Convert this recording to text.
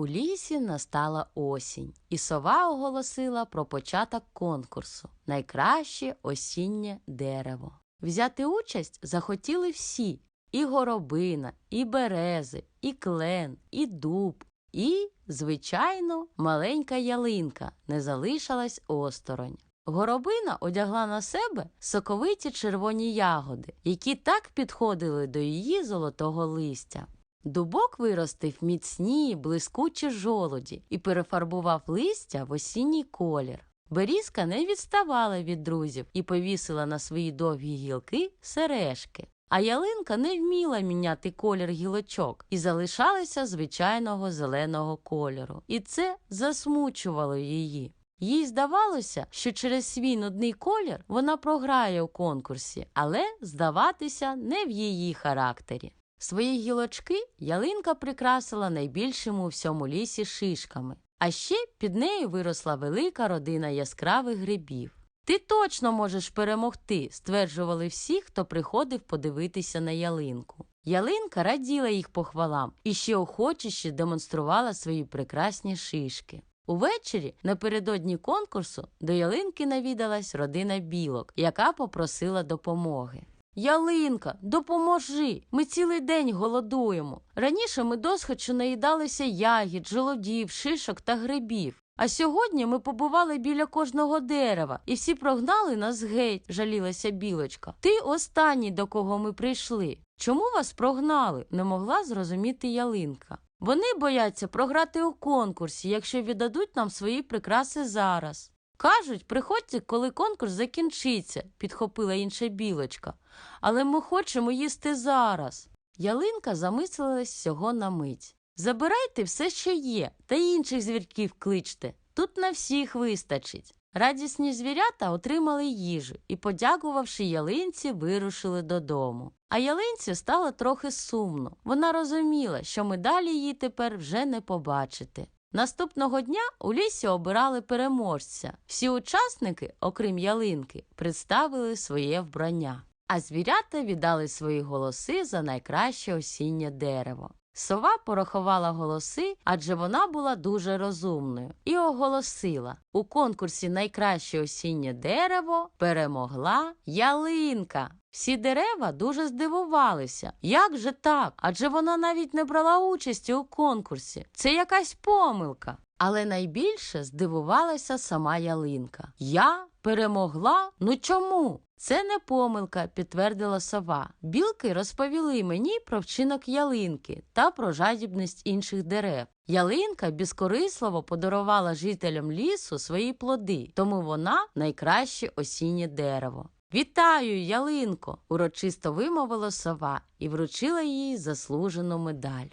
У лісі настала осінь, і сова оголосила про початок конкурсу Найкраще осіннє дерево. Взяти участь захотіли всі: і горобина, і берези, і клен, і дуб, і, звичайно, маленька ялинка не залишилась осторонь. Горобина одягла на себе соковиті червоні ягоди, які так підходили до її золотого листя. Дубок виростив міцні, блискучі жолоді і перефарбував листя в осінній колір. Берізка не відставала від друзів і повісила на свої довгі гілки сережки. А ялинка не вміла міняти колір гілочок і залишалася звичайного зеленого кольору. І це засмучувало її. Їй здавалося, що через свій нудний колір вона програє у конкурсі, але здаватися не в її характері. Свої гілочки ялинка прикрасила найбільшими у всьому лісі шишками, а ще під нею виросла велика родина яскравих грибів. Ти точно можеш перемогти, стверджували всі, хто приходив подивитися на ялинку. Ялинка раділа їх похвалам і ще охочіше демонструвала свої прекрасні шишки. Увечері, напередодні конкурсу, до ялинки навідалась родина білок, яка попросила допомоги. Ялинка, допоможи! Ми цілий день голодуємо. Раніше ми досхочу наїдалися ягід, жолодів, шишок та грибів. А сьогодні ми побували біля кожного дерева, і всі прогнали нас геть, жалілася білочка. Ти останній, до кого ми прийшли. Чому вас прогнали? не могла зрозуміти ялинка. Вони бояться програти у конкурсі, якщо віддадуть нам свої прикраси зараз. Кажуть, приходьте, коли конкурс закінчиться, підхопила інша білочка. Але ми хочемо їсти зараз. Ялинка замислилась всього на мить. Забирайте все, що є, та інших звірків кличте. Тут на всіх вистачить. Радісні звірята отримали їжу і, подякувавши ялинці, вирушили додому. А ялинці стало трохи сумно. Вона розуміла, що медалі їй тепер вже не побачити. Наступного дня у лісі обирали переможця. Всі учасники, окрім ялинки, представили своє вбрання, а звірята віддали свої голоси за найкраще осіннє дерево. Сова порахувала голоси, адже вона була дуже розумною, і оголосила у конкурсі Найкраще осіннє дерево перемогла ялинка. Всі дерева дуже здивувалися. Як же так? Адже вона навіть не брала участі у конкурсі. Це якась помилка. Але найбільше здивувалася сама ялинка. Я перемогла? Ну чому? Це не помилка, підтвердила сова. Білки розповіли мені про вчинок ялинки та про жадібність інших дерев. Ялинка безкорисливо подарувала жителям лісу свої плоди, тому вона найкраще осіннє дерево. Вітаю, ялинко! урочисто вимовила сова і вручила їй заслужену медаль.